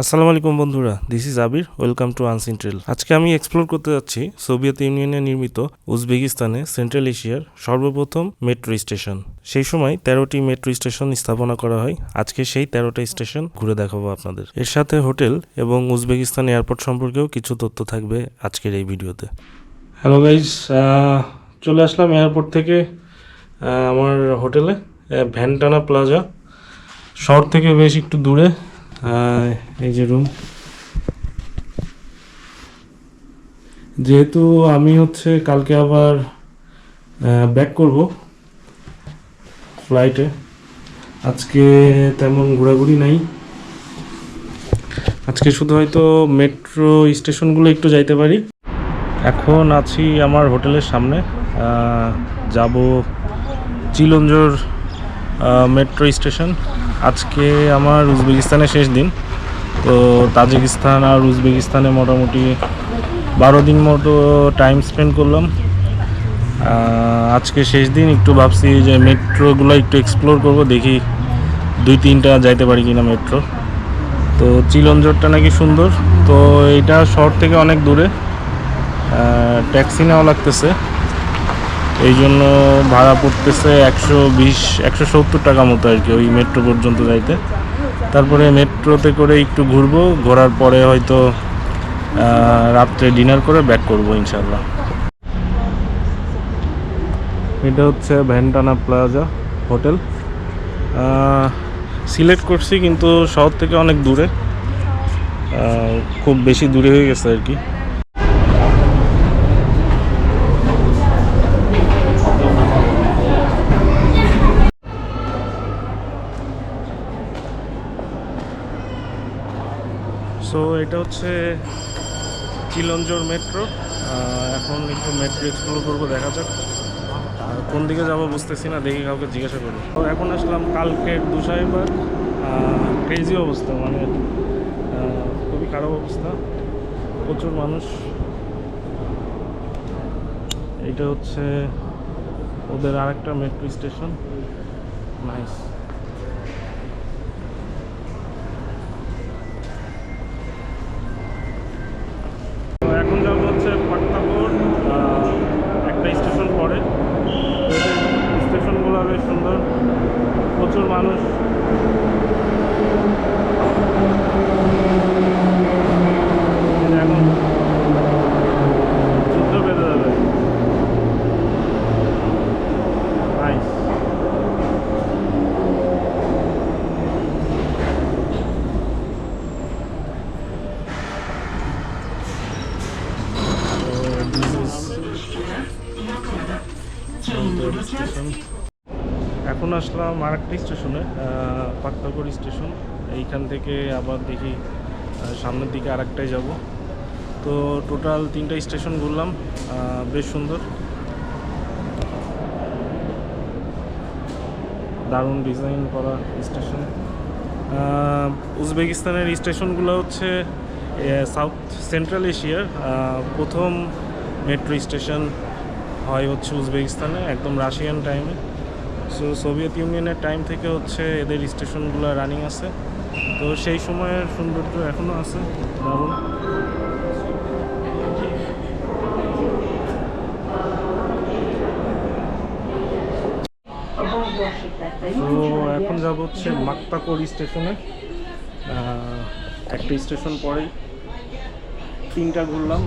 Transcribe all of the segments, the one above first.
আসসালামু আলাইকুম বন্ধুরা this is Abir welcome to unseen trail আজকে আমি এক্সপ্লোর করতে যাচ্ছি সোভিয়েত ইউনিয়নে নির্মিত উজবেকিস্তানে সেন্ট্রাল এশিয়ার সর্বপ্রথম মেট্রো স্টেশন সেই সময় তেরোটি মেট্রো স্টেশন স্থাপনা করা হয়, আজকে সেই তেরোটা স্টেশন ঘুরে দেখাবো আপনাদের। এর সাথে হোটেল এবং উজবেকিস্তান এয়ারপোর্ট সম্পর্কেও কিছু তথ্য থাকবে আজকের এই ভিডিওতে। হ্যালো গাইজ চলে আসলাম এয়ারপোর্ট থেকে আমার হোটেলে ভ্যানটানা প্লাজা। শহর থেকে বেশ একটু দূরে এই যে রুম যেহেতু আমি হচ্ছে কালকে আবার ব্যাক করব ফ্লাইটে আজকে তেমন ঘোরাঘুরি নাই। আজকে শুধু হয়তো মেট্রো স্টেশনগুলো একটু যাইতে পারি। এখন আছি আমার হোটেলের সামনে। যাব চিলঞ্জোর মেট্রো স্টেশন। আজকে আমার উজবেকিস্তানের শেষ দিন। তো তাজিকিস্তান আর উজবেকিস্তানে মোটামুটি বারো দিন মতো টাইম স্পেন্ড করলাম। আজকে শেষ দিন, একটু ভাবছি যে মেট্রোগুলো একটু এক্সপ্লোর করব, দেখি দুই তিনটা যাইতে পারি কিনা মেট্রো। তো চিলঞ্জোরটা নাকি সুন্দর, তো এটা শহর থেকে অনেক দূরে। ট্যাক্সি নেওয়া লাগতেছে। এই জন্য ভাড়া পড়তেছে একশো বিশ, একশো সত্তর টাকা মতো আর কি ওই মেট্রো পর্যন্ত যাইতে। তারপরে মেট্রোতে করে একটু ঘুরবো, ঘোরার পরে হয়তো রাত্রে ডিনার করে ব্যাক করব ইনশাল্লাহ এটা হচ্ছে ভ্যানটানা প্লাজা হোটেল। সিলেক্ট করছি কিন্তু শহর থেকে অনেক দূরে। খুব বেশি দূরে হয়ে গেছে আর কি সো এটা হচ্ছে চিলঞ্জোর মেট্রো। এখন একটু মেট্রো এক্সপ্লোর করব, দেখা যাক। আর কোন দিকে যাব বুঝতেছি না, দেখি কাউকে জিজ্ঞাসা করি। তো এখন আসলাম কালকে দুসাইবার ক্রেজি অবস্থা মানে খুবই খারাপ অবস্থা। প্রচুর মানুষ। এইটা হচ্ছে ওদের আরেকটা মেট্রো স্টেশন। নাইস সুন্দর। প্রচুর মানুষ এখন আর আরেকটা স্টেশনে পাত্তাগড় স্টেশন। এইখান থেকে আবার দেখি সামনের দিকে আরেকটায় যাব। তো টোটাল তিনটা স্টেশন ঘুরলাম বেশ সুন্দর। দারুণ ডিজাইন করা স্টেশন। উজবেকিস্তানের স্টেশনগুলো হচ্ছে সাউথ সেন্ট্রাল এশিয়ার। প্রথম মেট্রো স্টেশন হয় হচ্ছে উজবেকিস্তানে, একদম রাশিয়ান টাইমে। সো সোভিয়েত ইউনিয়নের টাইম থেকে হচ্ছে এদের স্টেশনগুলো রানিং আছে। তো সেই সময়ের সৌন্দর্য এখনও আছে দারুণ তো এখন যাব হচ্ছে মাক্তাকর স্টেশনে। একটা স্টেশন পরেই তিনটা ঘুরলাম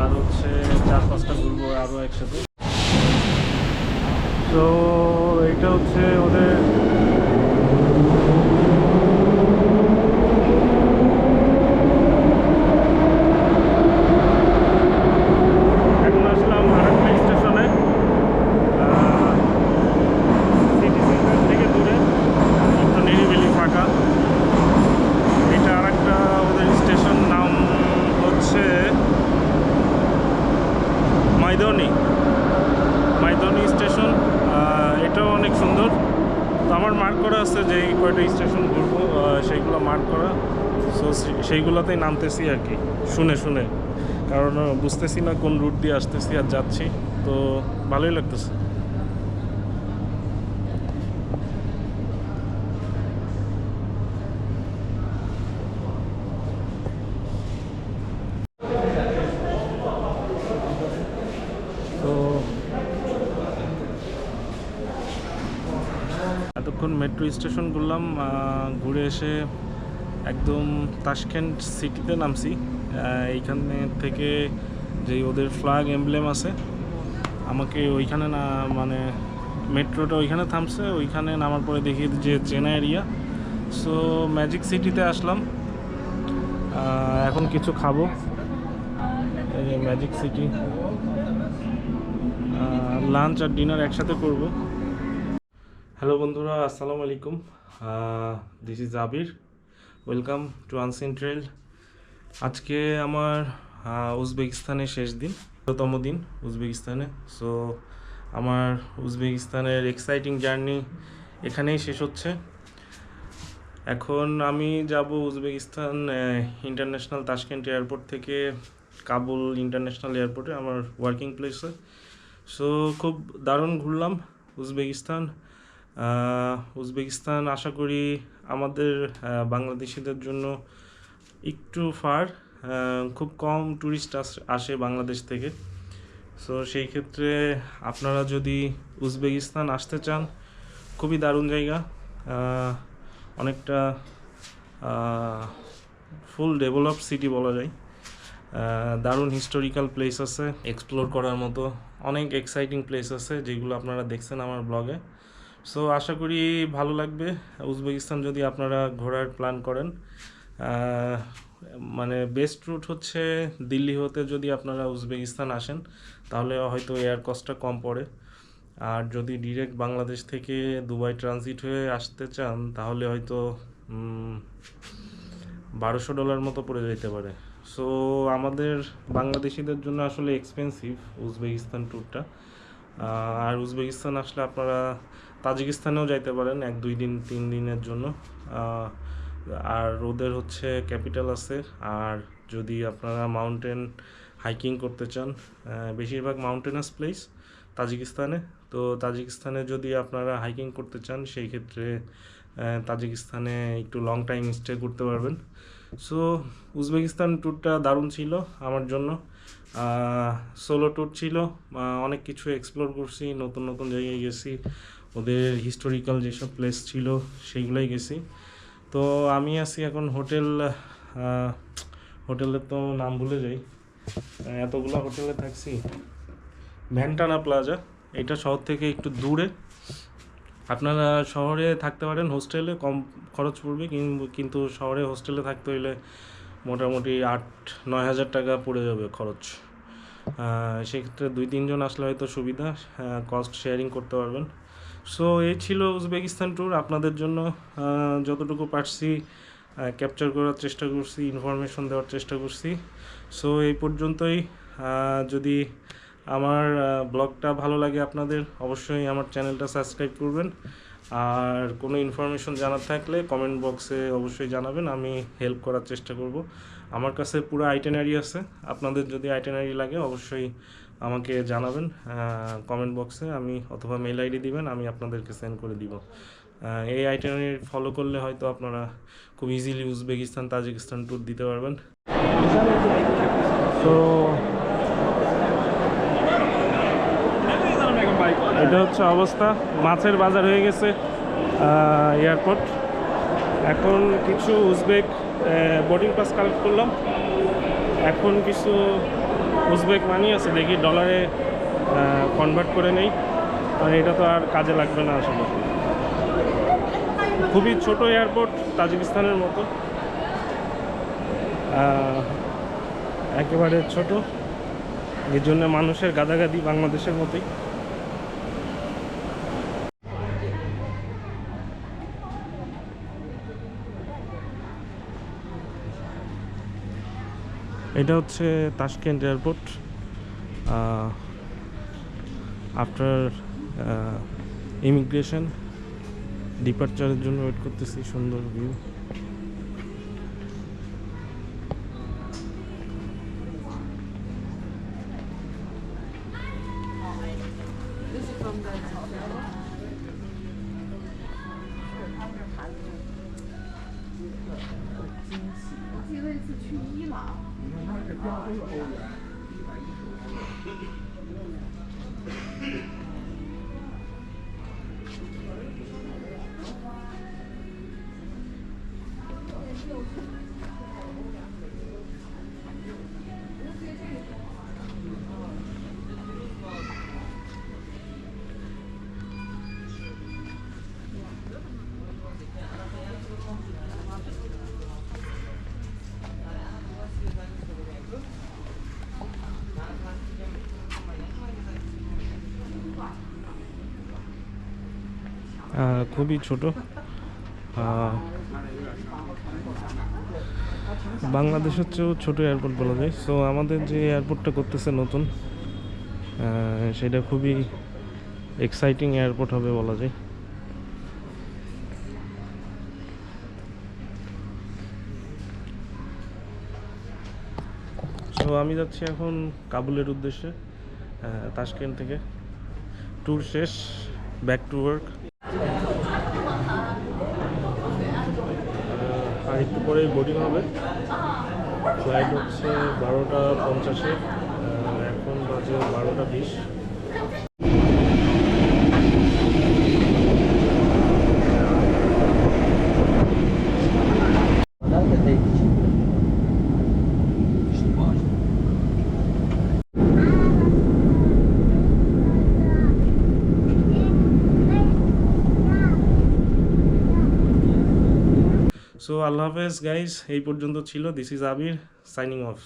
আর হচ্ছে চার পাঁচটা ঘুরবো আরও একসাথে। তো এটা হচ্ছে ওদের এখন সেইগুলোতেই নামতেছি আর কি। শুনে শুনে। কারণ বুঝতেছি না কোন রুট দিয়ে আসতেছি আর যাচ্ছি। তো ভালোই লাগতেছে। এতক্ষণ মেট্রো স্টেশন ঘুরলাম ঘুরে এসে একদম তাশকেন্ট সিটিতে নামছি। এইখানে থেকে যে ওদের ফ্ল্যাগ এমব্লেম আছে, আমাকে ওইখানে না মানে মেট্রোটা ওইখানে থামছে, ওইখানে নামার পরে দেখি যে চেনা এরিয়া সো ম্যাজিক সিটিতে আসলাম। এখন কিছু খাব। এই ম্যাজিক সিটি লাঞ্চ আর ডিনার একসাথে করব। হ্যালো বন্ধুরা, আসসালামু আলাইকুম। This is Abir welcome to unseen trail আজকে আমার উজবেকিস্তানের শেষ দিন ষোলোতম দিন উজবেকিস্তানে। সো আমার উজবেকিস্তানের এক্সাইটিং জার্নি এখানেই শেষ হচ্ছে। এখন আমি যাব উজবেকিস্তান ইন্টারন্যাশনাল তাশকেন্ট এয়ারপোর্ট থেকে কাবুল ইন্টারন্যাশনাল এয়ারপোর্টে আমার ওয়ার্কিং প্লেসে সো খুব দারুণ ঘুরলাম উজবেকিস্তান। উজবেকিস্তান আশা করি আমাদের বাংলাদেশিদের জন্য একটু ফার খুব কম ট্যুরিস্ট আসে বাংলাদেশ থেকে। সো সেই ক্ষেত্রে আপনারা যদি উজবেকিস্তান আসতে চান, খুবই দারুণ জায়গা। অনেকটা ফুল ডেভেলপ সিটি বলা যায়। দারুণ হিস্টোরিক্যাল প্লেস আছে। এক্সপ্লোর করার মতো অনেক এক্সাইটিং প্লেস আছে যেগুলো আপনারা দেখছেন আমার ব্লগে সো আশা করি ভালো লাগবে। উজবেকিস্তান যদি আপনারা ঘোরার প্ল্যান করেন মানে বেস্ট রুট হচ্ছে দিল্লি হতে যদি আপনারা উজবেকিস্তান আসেন, তাহলে হয়তো এয়ার কস্টটা কম পড়ে। আর যদি ডিরেক্ট বাংলাদেশ থেকে দুবাই ট্রানজিট হয়ে আসতে চান, তাহলে হয়তো বারোশো ডলার মতো পড়ে যেতে পারে। সো আমাদের বাংলাদেশিদের জন্য আসলে এক্সপেন্সিভ উজবেকিস্তান ট্যুরটা আর উজবেকিস্তান আসলে আপনারা তাজিকিস্তানেও যাইতে পারেন, এক, দুই দিন, তিন দিনের জন্য। আর ওদের হচ্ছে ক্যাপিটাল আছে। আর যদি আপনারা মাউন্টেন হাইকিং করতে চান বেশিরভাগ মাউন্টেনাস প্লেস তাজিকিস্তানে। তো তাজিকিস্তানে যদি আপনারা হাইকিং করতে চান, সেই ক্ষেত্রে তাজিকিস্তানে একটু লং টাইম স্টে করতে পারবেন। সো উজবেকিস্তান ট্যুরটা দারুণ ছিল আমার জন্য। সোলো ট্যুর ছিল। অনেক কিছু এক্সপ্লোর করছি, নতুন নতুন জায়গায় গেছি। ওদের হিস্টোরিক্যাল যেসব প্লেস ছিল, সেইগুলোই গেছি। তো আমি আছি এখন হোটেল হোটেলের তো নাম ভুলে যাই। এতগুলো হোটেলে থাকছি। ভ্যান্টানা প্লাজা এটা শহর থেকে একটু দূরে। আপনারা শহরে থাকতে পারেন হোস্টেলে কম খরচ পড়বে, কিন- কিন্তু শহরে হোস্টেলে থাকতে হলে মোটামুটি আট, নয় হাজার টাকা পড়ে যাবে খরচ। সেক্ষেত্রে দুই, তিনজন আসলে হয়তো সুবিধা কস্ট শেয়ারিং করতে পারবেন। সো এই ছিল উজবেকিস্তান ট্যুর আপনাদের জন্য যতটুকু পারছি ক্যাপচার করার চেষ্টা করছি ইনফরমেশন দেওয়ার চেষ্টা করছি। সো এই পর্যন্তই যদি আমার ব্লগটা ভালো লাগে আপনাদের, অবশ্যই আমার চ্যানেলটা সাবস্ক্রাইব করবেন। আর কোনো ইনফরমেশন জানার থাকলে কমেন্ট বক্সে অবশ্যই জানাবেন, আমি হেল্প করার চেষ্টা করব। আমার কাছে পুরো আইটেনারি আছে, আপনাদের যদি আইটেনারি লাগে অবশ্যই আমাকে জানাবেন কমেন্ট বক্সে আমি অথবা মেল আইডি দিবেন, আমি আপনাদেরকে সেন্ড করে দিব। এই আইটেনারি ফলো করলে হয়তো আপনারা খুব ইজিলি উজবেকিস্তান, তাজিকিস্তান ট্যুর দিতে পারবেন। তো এটা হচ্ছে অবস্থা। মাছের বাজার হয়ে গেছে এয়ারপোর্ট। এখন কিছু উজবেক বোর্ডিং পাস কালেক্ট করলাম। এখন কিছু উজবেক মানি আছে, দেখি ডলারে কনভার্ট করে নেই। কারণ এটা তো আর কাজে লাগবে না আসলে। খুবই ছোট এয়ারপোর্ট, তাজিকিস্তানের মতো। একেবারে ছোট। এর জন্য মানুষের গাদাগাদি বাংলাদেশের মতোই। এটা হচ্ছে তাশকেন্ট এয়ারপোর্ট আফটার ইমিগ্রেশন ডিপার্চারের জন্য ওয়েট করতেছি সুন্দর ভিউ记得一次去伊朗， 要欧元，一百一十五欧元。খুবই ছোট। বাংলাদেশের চেয়েও ছোট এয়ারপোর্ট বলা যায়। সো আমাদের যে এয়ারপোর্টটা করতেছে নতুন সেটা খুবই এক্সাইটিং এয়ারপোর্ট হবে বলা যায়। সো আমি যাচ্ছি এখন কাবুলের উদ্দেশ্যে আহ, তাশকেন্ট থেকে। ট্যুর শেষ ব্যাক টু ওয়ার্ক আর একটু পরেই বোর্ডিং হবে। ফ্লাইট হচ্ছে বারোটা পঞ্চাশে এখন বাজে বারোটা বিশ। সো আল্লাহ হাফেজ গাইস এই পর্যন্ত ছিল। This is Abir signing off